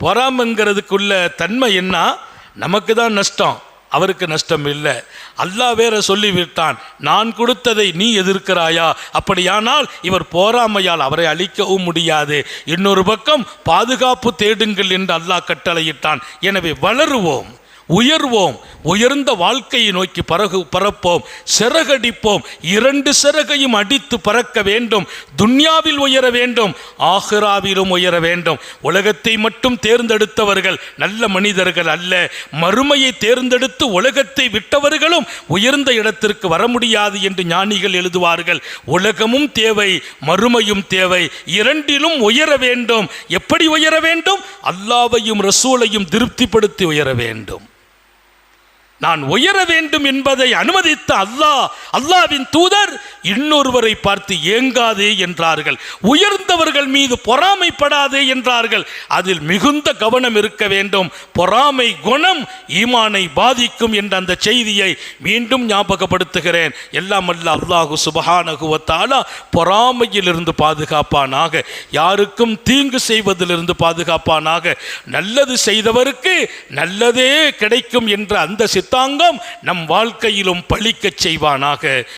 பொறாமைங்கிறதுக்குள்ள தன்மை என்ன? நமக்கு தான் நஷ்டம். அவருக்கு நஷ்டம் இல்லை. அல்லாஹ் வேற சொல்லிவிட்டான் நான் கொடுத்ததை நீ எதிர்க்கிறாயா? அப்படியானால் இவர் போராமையால் அவரை அழிக்கவும் முடியாது. இன்னொரு பக்கம் பாதுகாப்பு தேடுங்கள் என்று அல்லாஹ் கட்டளையிட்டான். எனவே வளருவோம். உயர்வோம். உயர்ந்த வாழ்க்கையை நோக்கி பறகு பறப்போம் சிறகடிப்போம் இரண்டு சிறகையும் அடித்து பறக்க வேண்டும். துன்யாவில் உயர வேண்டும். ஆஹிராவிலும் உயர வேண்டும். உலகத்தை மட்டும் தேர்ந்தெடுத்தவர்கள் நல்ல மனிதர்கள் அல்ல. மறுமையை தேர்ந்தெடுத்து உலகத்தை விட்டவர்களும் உயர்ந்த இடத்திற்கு வர முடியாது என்று ஞானிகள் எழுதுவார்கள். உலகமும் தேவை மறுமையும் தேவை. இரண்டிலும் உயர வேண்டும். எப்படி உயர வேண்டும்? அல்லாவையும் ரசூலையும் திருப்திப்படுத்தி உயர வேண்டும். நான் உயர வேண்டும் என்பதை அனுமதித்த அல்லாஹ் அல்லாவின் தூதர் இன்னொருவரை பார்த்து ஏங்காதே என்றார்கள். உயர்ந்தவர்கள் மீது பொறாமைப்படாதே என்றார்கள். அதில் மிகுந்த கவனம் இருக்க வேண்டும். பொறாமை குணம் ஈமானை பாதிக்கும் என்ற அந்த செய்தியை மீண்டும் ஞாபகப்படுத்துகிறேன். எல்லாம் அல்ல அல்லாஹு சுபஹானகுவத்தாலா பொறாமையிலிருந்து பாதுகாப்பானாக. யாருக்கும் தீங்கு செய்வதிலிருந்து பாதுகாப்பானாக. நல்லது செய்தவருக்கு நல்லதே கிடைக்கும் என்ற அந்த சித்தாங்கம் நம் வாழ்க்கையிலும் பழிக்கச் செய்வானாக.